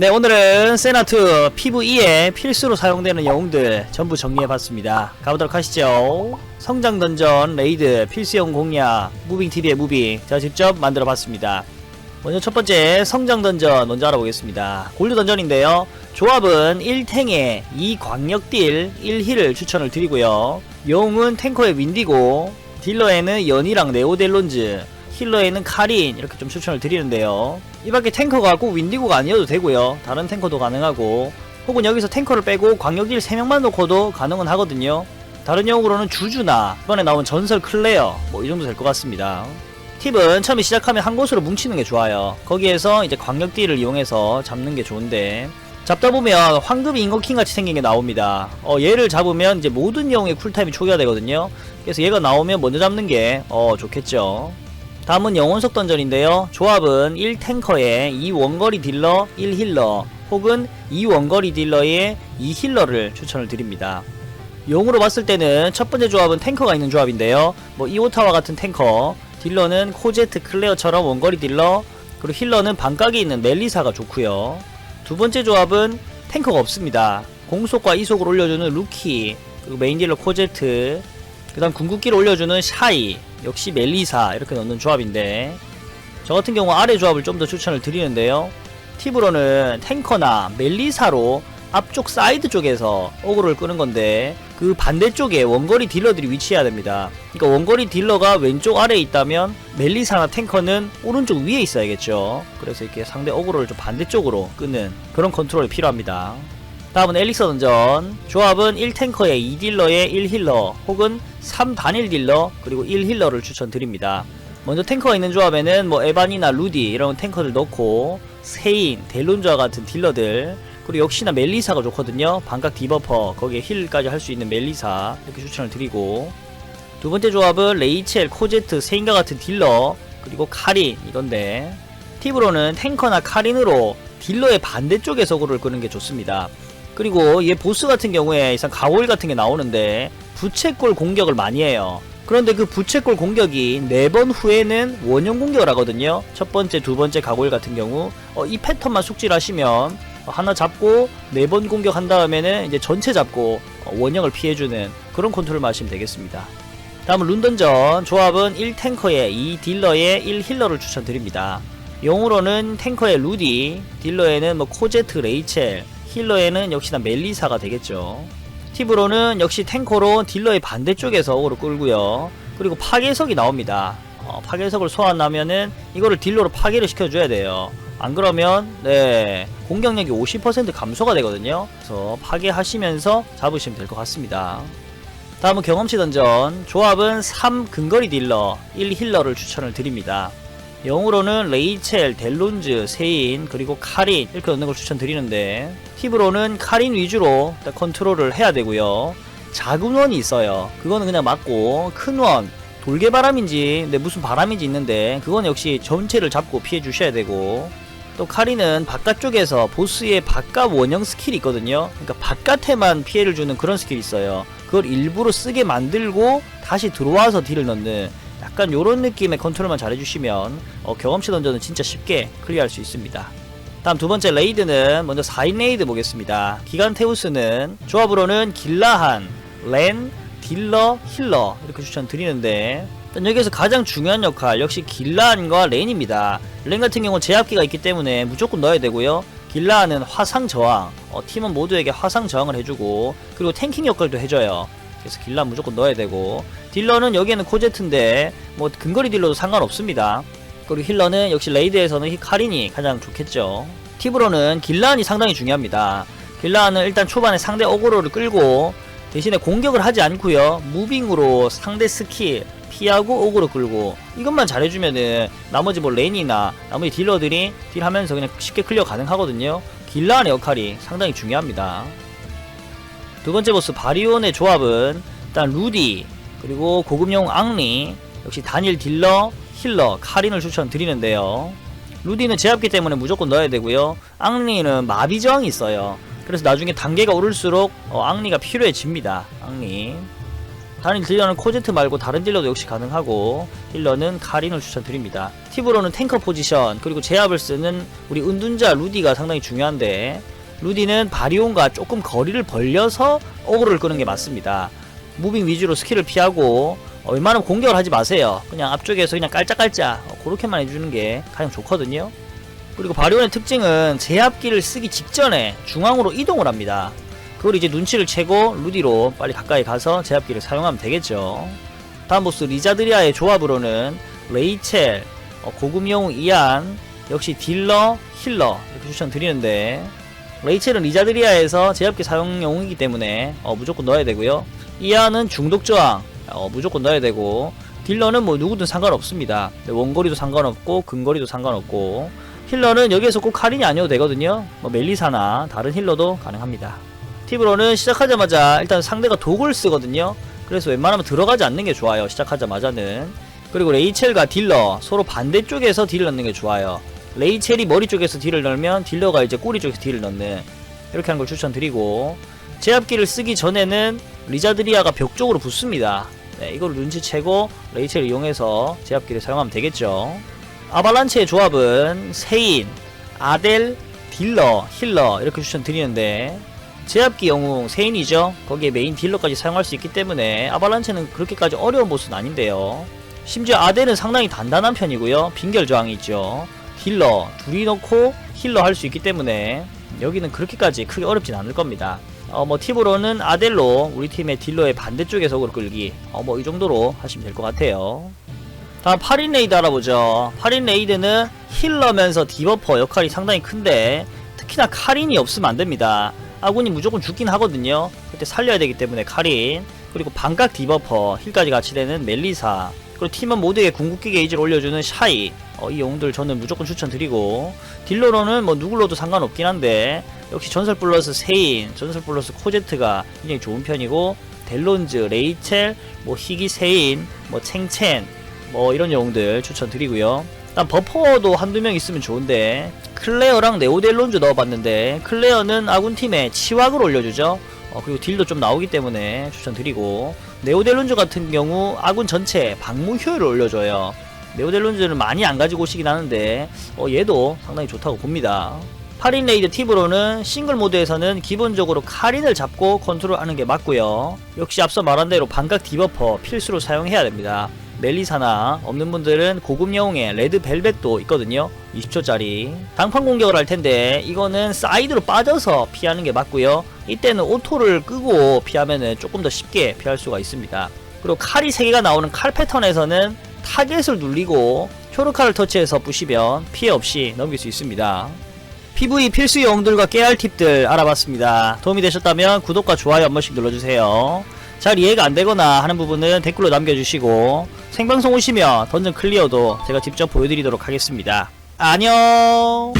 네 오늘은 세나투 PVE에 필수로 사용되는 영웅들 전부 정리해봤습니다. 가보도록 하시죠. 성장 던전, 레이드, 필수영 공략, 무빙TV의 무빙. 제가 직접 만들어봤습니다. 먼저 첫번째 성장 던전 먼저 알아보겠습니다. 골드 던전인데요. 조합은 1탱에 2광역딜 1힐을 추천을 드리고요. 영웅은 탱커의 윈디고 딜러에는 연이랑 네오델론즈 힐러에는 카린 이렇게 좀 추천을 드리는데요 이 밖에 탱커가 꼭 윈디고가 아니어도 되고요 다른 탱커도 가능하고 혹은 여기서 탱커를 빼고 광역딜 3명만 놓고도 가능은 하거든요 다른 영웅으로는 주주나 이번에 나온 전설 클레어 뭐 이 정도 될 것 같습니다 팁은 처음에 시작하면 한 곳으로 뭉치는 게 좋아요 거기에서 이제 광역딜을 이용해서 잡는 게 좋은데 잡다 보면 황금이 인거킹 같이 생긴 게 나옵니다. 어, 얘를 잡으면 이제 모든 영웅의 쿨타임이 초기화 되거든요. 그래서 얘가 나오면 먼저 잡는 게 어, 좋겠죠. 다음은 영혼석 던전인데요. 조합은 1탱커에 2원거리 딜러, 1힐러 혹은 2원거리 딜러에 2힐러를 추천을 드립니다. 용으로 봤을 때는 첫 번째 조합은 탱커가 있는 조합인데요. 뭐 이오타와 같은 탱커, 딜러는 코제트 클레어처럼 원거리 딜러, 그리고 힐러는 반각이 있는 멜리사가 좋고요. 두 번째 조합은 탱커가 없습니다. 공속과 이속을 올려주는 루키, 그리고 메인 딜러 코제트, 그 다음 궁극기를 올려주는 샤이, 역시 멜리사 이렇게 넣는 조합인데 저 같은 경우 아래 조합을 좀 더 추천을 드리는데요. 팁으로는 탱커나 멜리사로 앞쪽 사이드 쪽에서 어그로를 끄는 건데 그 반대쪽에 원거리 딜러들이 위치해야 됩니다. 그러니까 원거리 딜러가 왼쪽 아래에 있다면 멜리사나 탱커는 오른쪽 위에 있어야겠죠. 그래서 이렇게 상대 어그로를 좀 반대쪽으로 끄는 그런 컨트롤이 필요합니다. 다음은 엘릭서 던전 조합은 1탱커에 2딜러에 1힐러 혹은 3단일 딜러 그리고 1힐러를 추천드립니다. 먼저 탱커가 있는 조합에는 뭐 에반이나 루디 이런 탱커들 넣고 세인, 델론즈와 같은 딜러들 그리고 역시나 멜리사가 좋거든요. 반각 디버퍼 거기에 힐까지 할 수 있는 멜리사 이렇게 추천을 드리고 두 번째 조합은 레이첼, 코제트, 세인과 같은 딜러 그리고 카린 이건데 팁으로는 탱커나 카린으로 딜러의 반대쪽에 서 구를 끄는 게 좋습니다. 그리고 얘 보스 같은 경우에 이상 가오일 같은 게 나오는데 부채꼴 공격을 많이 해요. 그런데 그 부채꼴 공격이 4번 후에는 원형 공격을 하거든요. 첫 번째, 두 번째 가고일 같은 경우 어, 이 패턴만 숙지를 하시면 어, 하나 잡고 4번 공격한 다음에는 이제 전체 잡고 어, 원형을 피해주는 그런 컨트롤만 하시면 되겠습니다. 다음은 룬던전 조합은 1탱커에 2딜러에 1힐러를 추천드립니다. 용으로는 탱커에 루디, 딜러에는 뭐 코제트, 레이첼, 힐러에는 역시나 멜리사가 되겠죠. 팁으로는 역시 탱커로 딜러의 반대쪽에서 어그로 끌고요. 그리고 파괴석이 나옵니다. 어, 파괴석을 소환하면은 이거를 딜러로 파괴를 시켜줘야 돼요. 안 그러면 네 공격력이 50% 감소가 되거든요. 그래서 파괴하시면서 잡으시면 될 것 같습니다. 다음은 경험치 던전 조합은 3 근거리 딜러 1 힐러를 추천을 드립니다. 영으로는 레이첼, 델론즈, 세인, 그리고 카린 이렇게 넣는 걸 추천드리는데 팁으로는 카린 위주로 딱 컨트롤을 해야 되고요. 작은 원이 있어요. 그거는 그냥 맞고 큰 원, 돌개바람인지 근데 무슨 바람인지 있는데 그건 역시 전체를 잡고 피해 주셔야 되고 또 카린은 바깥쪽에서 보스의 바깥 원형 스킬이 있거든요. 그러니까 바깥에만 피해를 주는 그런 스킬이 있어요. 그걸 일부러 쓰게 만들고 다시 들어와서 딜을 넣는 약간 요런 느낌의 컨트롤만 잘해주시면 어, 경험치 던전은 진짜 쉽게 클리어할 수 있습니다. 다음 두 번째 레이드는 먼저 4인 레이드 보겠습니다. 기간 테우스는 조합으로는 길라한, 렌, 딜러, 힐러 이렇게 추천드리는데 여기에서 가장 중요한 역할 역시 길라한과 렌입니다. 렌 같은 경우는 제압기가 있기 때문에 무조건 넣어야 되고요. 길라한은 화상 저항, 어, 팀원 모두에게 화상 저항을 해주고 그리고 탱킹 역할도 해줘요. 그래서 길라 무조건 넣어야 되고 딜러는 여기에는 코제트인데 뭐 근거리 딜러도 상관없습니다. 그리고 힐러는 역시 레이드에서는 히카린이 가장 좋겠죠. 팁으로는 길라한이 상당히 중요합니다. 길라한은 일단 초반에 상대 어그로를 끌고 대신에 공격을 하지 않고요 무빙으로 상대 스킬 피하고 어그로 끌고 이것만 잘해주면은 나머지 뭐 렌이나 나머지 딜러들이 딜하면서 그냥 쉽게 클리어 가능하거든요. 길라한의 역할이 상당히 중요합니다. 두 번째 보스 바리온의 조합은 일단 루디 그리고 고급용 앙리 역시 단일 딜러 힐러 카린을 추천드리는데요. 루디는 제압기 때문에 무조건 넣어야 되고요. 앙리는 마비 저항이 있어요. 그래서 나중에 단계가 오를수록 어, 앙리가 필요해집니다 앙리. 다른 딜러는 코제트 말고 다른 딜러도 역시 가능하고 딜러는 카린을 추천드립니다. 팁으로는 탱커 포지션 그리고 제압을 쓰는 우리 은둔자 루디가 상당히 중요한데 루디는 바리온과 조금 거리를 벌려서 어그로를 끄는 게 맞습니다. 무빙 위주로 스킬을 피하고 어, 웬만하면 공격을 하지 마세요. 그냥 앞쪽에서 그냥 깔짝깔짝 어, 그렇게만 해주는 게 가장 좋거든요. 그리고 바리온의 특징은 제압기를 쓰기 직전에 중앙으로 이동을 합니다. 그걸 이제 눈치를 채고 루디로 빨리 가까이 가서 제압기를 사용하면 되겠죠. 다음 보스 리자드리아의 조합으로는 레이첼, 어, 고급 영웅 이안, 역시 딜러, 힐러 이렇게 추천드리는데 레이첼은 리자드리아에서 제압기 사용 영웅이기 때문에 어, 무조건 넣어야 되고요. 이안은 중독 저항 어, 무조건 넣어야 되고 딜러는 뭐 누구든 상관없습니다. 원거리도 상관없고 근거리도 상관없고 힐러는 여기에서 꼭 카린이 아니어도 되거든요. 뭐 멜리사나 다른 힐러도 가능합니다. 팁으로는 시작하자마자 일단 상대가 독을 쓰거든요. 그래서 웬만하면 들어가지 않는 게 좋아요. 시작하자마자는. 그리고 레이첼과 딜러 서로 반대쪽에서 딜을 넣는 게 좋아요. 레이첼이 머리 쪽에서 딜을 넣으면 딜러가 이제 꼬리 쪽에서 딜을 넣는 이렇게 하는 걸 추천드리고 제압기를 쓰기 전에는 리자드리아가 벽 쪽으로 붙습니다. 네, 이걸 눈치채고 레이첼을 이용해서 제압기를 사용하면 되겠죠. 아발란체의 조합은 세인, 아델, 딜러, 힐러 이렇게 추천드리는데 제압기 영웅 세인이죠. 거기에 메인 딜러까지 사용할 수 있기 때문에 아발란체는 그렇게까지 어려운 보스는 아닌데요. 심지어 아델은 상당히 단단한 편이고요. 빈결 저항이 있죠. 딜러 둘이 넣고 힐러 할 수 있기 때문에 여기는 그렇게까지 크게 어렵진 않을 겁니다. 어, 뭐 팁으로는 아델로 우리 팀의 딜러의 반대쪽에서 그걸 끌기 어, 뭐 이 정도로 하시면 될 것 같아요. 다음 8인 레이드 알아보죠. 8인 레이드는 힐러면서 디버퍼 역할이 상당히 큰데 특히나 카린이 없으면 안 됩니다. 아군이 무조건 죽긴 하거든요. 그때 살려야 되기 때문에 카린 그리고 반각 디버퍼 힐까지 같이 되는 멜리사 그리고 팀원 모두에게 궁극기 게이지를 올려주는 샤이 어, 이 영웅들 저는 무조건 추천드리고 딜러로는 뭐 누굴로도 상관없긴 한데 역시 전설 플러스 세인, 전설 플러스 코제트가 굉장히 좋은 편이고 델론즈, 레이첼, 뭐 희귀 세인, 뭐 챙첸 뭐 이런 영웅들 추천드리고요. 일단 버퍼도 한두 명 있으면 좋은데 클레어랑 네오델론즈 넣어봤는데 클레어는 아군팀에 치wak을 올려주죠. 어, 그리고 딜도 좀 나오기 때문에 추천드리고 네오델론즈 같은 경우 아군 전체 방무 효율을 올려줘요. 네오델론즈는 많이 안 가지고 오시긴 하는데 어, 얘도 상당히 좋다고 봅니다. 8인 레이드 팁으로는 싱글 모드에서는 기본적으로 카린을 잡고 컨트롤하는 게 맞고요. 역시 앞서 말한 대로 반각 디버퍼 필수로 사용해야 됩니다. 멜리사나 없는 분들은 고급 영웅의 레드 벨벳도 있거든요. 20초짜리. 당판 공격을 할 텐데 이거는 사이드로 빠져서 피하는 게 맞고요. 이때는 오토를 끄고 피하면은 조금 더 쉽게 피할 수가 있습니다. 그리고 칼이 3개가 나오는 칼 패턴에서는 타겟을 눌리고 효르카를 터치해서 부시면 피해 없이 넘길 수 있습니다. PV 필수 영웅들과 깨알 팁들 알아봤습니다. 도움이 되셨다면 구독과 좋아요 한 번씩 눌러주세요. 잘 이해가 안 되거나 하는 부분은 댓글로 남겨주시고 생방송 오시면 던전 클리어도 제가 직접 보여드리도록 하겠습니다. 안녕!